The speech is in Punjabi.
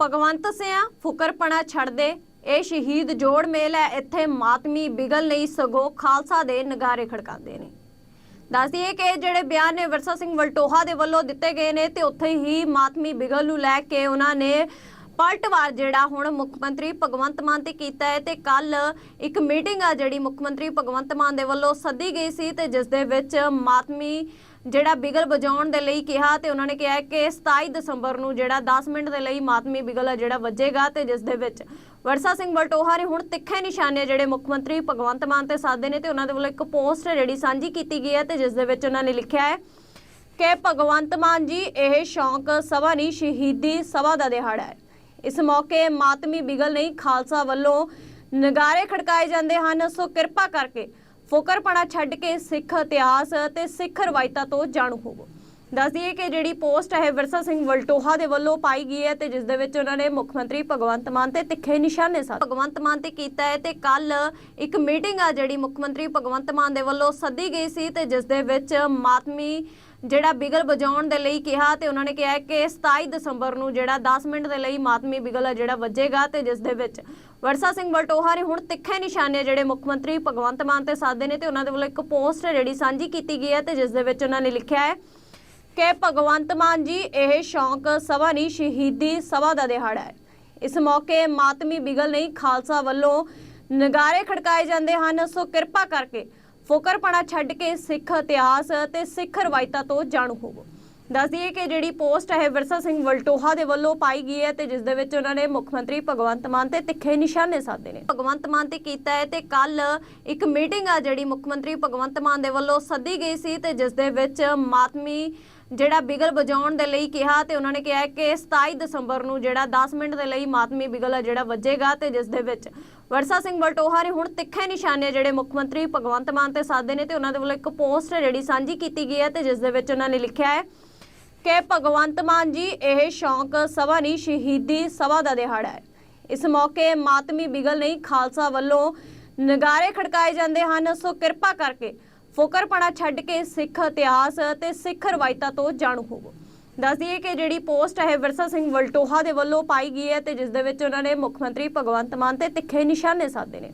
ਭਗਵੰਤ ਸਿਆ ਫੁਕਰਪਣਾ ਛੱਡ ਦੇ ਇਹ ਸ਼ਹੀਦ ਜੋੜ ਮੇਲ ਹੈ, ਇੱਥੇ ਮਾਤਮੀ ਬਿਗਲ ਨਹੀਂ ਸਗੋ ਖਾਲਸਾ ਦੇ ਨਗਾਰੇ ਖੜਕਾਉਂਦੇ ਨੇ। ਦੱਸਦੀਏ ਕਿ ਜਿਹੜੇ ਬਿਆਨ ਨੇ ਵਿਰਸਾ ਸਿੰਘ ਵਲਟੋਹਾ ਦੇ ਵੱਲੋਂ ਦਿੱਤੇ ਗਏ ਨੇ ਤੇ ਉੱਥੇ ਹੀ ਮਾਤਮੀ ਬਿਗਲ ਨੂੰ ਲੈ ਕੇ ਉਹਨਾਂ ਨੇ ਪਲਟਵਾਰ ਜਿਹੜਾ ਹੁਣ ਮੁੱਖ ਮੰਤਰੀ ਭਗਵੰਤ ਮਾਨ ਤੇ ਕੀਤਾ ਹੈ ਤੇ ਕੱਲ ਇੱਕ ਮੀਟਿੰਗ ਆ ਜਿਹੜੀ ਮੁੱਖ ਮੰਤਰੀ ਭਗਵੰਤ ਮਾਨ ਦੇ ਵੱਲੋਂ ਸੱਦੀ ਗਈ ਸੀ ਤੇ ਜਿਸ ਦੇ ਵਿੱਚ ਮਾਤਮੀ ਜਿਹੜਾ ਬਿਗਲ ਵਜਾਉਣ ਦੇ ਲਈ ਕਿਹਾ ਤੇ ਉਹਨਾਂ ਨੇ ਕਿਹਾ ਕਿ 27 ਦਸੰਬਰ ਨੂੰ ਜਿਹੜਾ 10 ਮਿੰਟ ਦੇ ਲਈ ਮਾਤਮੀ ਬਿਗਲ ਆ ਜਿਹੜਾ ਵੱਜੇਗਾ ਤੇ ਜਿਸ ਦੇ ਵਿੱਚ ਵਰਸਾ ਸਿੰਘ ਬਲਟੋਹਾ ਨੇ ਹੁਣ ਤਿੱਖੇ ਨਿਸ਼ਾਨੇ ਜਿਹੜੇ ਮੁੱਖ ਮੰਤਰੀ ਭਗਵੰਤ ਮਾਨ ਤੇ ਸਾਧੇ ਨੇ ਤੇ ਉਹਨਾਂ ਦੇ ਵੱਲੋਂ ਇੱਕ ਪੋਸਟ ਜਿਹੜੀ ਸਾਂਝੀ ਕੀਤੀ ਗਈ ਹੈ ਤੇ ਜਿਸ ਦੇ ਵਿੱਚ ਉਹਨਾਂ ਨੇ ਲਿਖਿਆ ਹੈ ਕਿ ਭਗਵੰਤ ਮਾਨ ਜੀ, ਇਹ ਸ਼ੌਂਕ ਸਭਾ ਨਹੀਂ, ਸ਼ਹੀਦੀ ਸਭਾ ਦਾ ਦਿਹਾੜਾ ਹੈ। ਇਸ ਮੌਕੇ ਮਾਤਮੀ ਬਿਗਲ ਨਹੀਂ, ਖਾਲਸਾ ਵੱਲੋਂ ਨਗਾਰੇ ਖੜਕਾਏ ਜਾਂਦੇ ਹਨ, ਸੋ ਕਿਰਪਾ ਕਰਕੇ ਫੁਕਰਪਣਾ ਛੱਡ ਕੇ ਸਿੱਖ ਇਤਿਹਾਸ ਤੇ ਸਿੱਖ ਰਵਾਇਤਾਂ ਤੋਂ ਜਾਣੂ ਹੋਵੋ। ਦੱਸ ਦਈਏ ਕਿ ਜਿਹੜੀ ਪੋਸਟ ਹੈ ਵਿਰਸਾ ਸਿੰਘ ਵਲਟੋਹਾ ਦੇ ਵੱਲੋਂ ਪਾਈ ਗਈ ਹੈ ਤੇ ਜਿਸ ਦੇ ਵਿੱਚ ਉਹਨਾਂ ਨੇ ਮੁੱਖ ਮੰਤਰੀ ਭਗਵੰਤ ਮਾਨ ਤੇ ਤਿੱਖੇ ਨਿਸ਼ਾਨੇ ਸਾਧ। ਭਗਵੰਤ ਮਾਨ ਤੇ ਕੀਤਾ ਹੈ ਤੇ ਕੱਲ ਇੱਕ ਮੀਟਿੰਗ ਆ ਜਿਹੜੀ ਮੁੱਖ ਮੰਤਰੀ ਭਗਵੰਤ ਮਾਨ ਦੇ ਵੱਲੋਂ ਸੱਦੀ ਗਈ ਸੀ ਤੇ ਜਿਸ ਦੇ ਵਿੱਚ ਮਾਤਮੀ ਜਿਹੜਾ ਬਿਗਲ ਵਜਾਉਣ ਦੇ ਲਈ ਕਿਹਾ ਤੇ ਉਹਨਾਂ ਨੇ ਕਿਹਾ ਕਿ 27 ਦਸੰਬਰ ਨੂੰ ਜਿਹੜਾ 10 ਮਿੰਟ ਦੇ ਲਈ ਮਾਤਮੀ ਬਿਗਲ ਆ ਜਿਹੜਾ ਵੱਜੇਗਾ ਤੇ ਜਿਸ ਦੇ ਵਿੱਚ ਵਰਸਾ ਸਿੰਘ ਵਲਟੋਹਾ ਨੇ ਹੁਣ ਤਿੱਖੇ ਨਿਸ਼ਾਨੇ ਜਿਹੜੇ ਮੁੱਖ ਮੰਤਰੀ ਭਗਵੰਤ ਮਾਨ ਤੇ ਸਾਧੇ ਨੇ ਤੇ ਉਹਨਾਂ ਦੇ ਵੱਲੋਂ ਇੱਕ ਪੋਸਟ ਜਿਹੜੀ ਸਾਂਝੀ ਕੀਤੀ ਗਈ ਹੈ ਤੇ ਜਿਸ ਦੇ ਵਿੱਚ ਉਹਨਾਂ ਨੇ ਲਿਖਿਆ ਹੈ ਕਿ ਭਗਵੰਤ ਮਾਨ ਜੀ, ਇਹ ਸ਼ੌਂਕ ਸਭਾ ਨਹੀਂ, ਸ਼ਹੀਦੀ ਸਭਾ ਦਾ ਦਿਹਾੜਾ ਹੈ। ਇਸ ਮੌਕੇ ਮਾਤਮੀ ਬਿਗਲ ਨਹੀਂ ਖਾਲਸਾ ਵੱਲੋਂ ਨਗਾਰੇ ਖੜਕਾਏ ਜਾਂਦੇ ਹਨ। ਸੋ ਕਿਰਪਾ ਕਰਕੇ ਫੁਕਰਪਣਾ ਛੱਡ ਕੇ ਸਿੱਖ ਇਤਿਹਾਸ ਤੇ ਸਿੱਖ ਰਵਾਇਤਾਂ ਤੋਂ ਜਾਣੂ ਹੋਵੋ। ਦੱਸ ਦਈਏ ਕਿ ਜਿਹੜੀ ਪੋਸਟ ਹੈ ਵਿਰਸਾ ਸਿੰਘ ਵਲਟੋਹਾ ਦੇ ਵੱਲੋਂ ਪਾਈ ਗਈ ਹੈ ਤੇ ਜਿਸ ਦੇ ਵਿੱਚ ਉਹਨਾਂ ਨੇ ਮੁੱਖ ਮੰਤਰੀ ਭਗਵੰਤ ਮਾਨ ਤੇ ਤਿੱਖੇ ਨਿਸ਼ਾਨੇ ਸਾਧੇ ਨੇ। ਭਗਵੰਤ ਮਾਨ ਤੇ ਕੀਤਾ ਹੈ ਤੇ ਕੱਲ ਇੱਕ ਮੀਟਿੰਗ ਆ ਜਿਹੜੀ ਮੁੱਖ ਮੰਤਰੀ ਭਗਵੰਤ ਮਾਨ ਦੇ ਵੱਲੋਂ ਸੱਦੀ ਗਈ ਸੀ ਤੇ ਜਿਸ ਦੇ ਵਿੱਚ ਮਾਤਮੀ ਜਿਹੜਾ ਬਿਗਲ ਵਜਾਉਣ ਦੇ ਲਈ ਕਿਹਾ ਤੇ ਉਹਨਾਂ ਨੇ ਕਿਹਾ ਕਿ 27 ਦਸੰਬਰ ਨੂੰ ਜਿਹੜਾ 10 ਮਿੰਟ ਦੇ ਲਈ ਮਾਤਮੀ ਬਿਗਲ ਆ ਜਿਹੜਾ ਵੱਜੇਗਾ ਤੇ ਜਿਸ ਦੇ ਵਿੱਚ ਵਰਸਾ ਸਿੰਘ ਵਲਟੋਹਾ ਨੇ ਹੁਣ ਤਿੱਖੇ ਨਿਸ਼ਾਨੇ ਜਿਹੜੇ ਮੁੱਖ ਮੰਤਰੀ ਭਗਵੰਤ ਮਾਨ ਤੇ ਸਾਧੇ ਨੇ ਤੇ ਉਹਨਾਂ ਦੇ ਵੱਲੋਂ ਇੱਕ ਪੋਸਟ ਜਿਹੜੀ ਸਾਂਝੀ ਕੀਤੀ ਗਈ ਹੈ ਤੇ ਜਿਸ ਦੇ ਵਿੱਚ ਉਹਨਾਂ ਨੇ ਲਿਖਿਆ ਹੈ ਕਿ ਭਗਵੰਤ ਮਾਨ ਜੀ, ਇਹ ਸ਼ੌਂਕ ਸਭਾ ਨਹੀਂ, ਸ਼ਹੀਦੀ ਸਭਾ ਦਾ ਦਿਹਾੜਾ ਹੈ। ਇਸ ਮੌਕੇ ਮਾਤਮੀ ਬਿਗਲ ਨਹੀਂ, ਖਾਲਸਾ ਵੱਲੋਂ ਨਗਾਰੇ ਖੜਕਾਏ ਜਾਂਦੇ ਹਨ, ਸੋ ਕਿਰਪਾ ਕਰਕੇ ਫੁਕਰਪਣਾ ਛੱਡ ਕੇ ਸਿੱਖ ਇਤਿਹਾਸ ਤੇ ਸਿੱਖ ਰਵਾਇਤਾਂ ਤੋਂ ਜਾਣੂ ਹੋਵੋ। ਦੱਸ ਦਈਏ ਕਿ ਜਿਹੜੀ ਪੋਸਟ ਹੈ ਵਿਰਸਾ ਸਿੰਘ ਵਲਟੋਹਾ ਦੇ ਵੱਲੋਂ ਪਾਈ ਗਈ ਹੈ ਤੇ ਜਿਸ ਦੇ ਵਿੱਚ ਉਹਨਾਂ ਨੇ ਮੁੱਖ ਮੰਤਰੀ ਭਗਵੰਤ ਮਾਨ ਤੇ ਤਿੱਖੇ ਨਿਸ਼ਾਨੇ ਸਾਧੇ ਨੇ।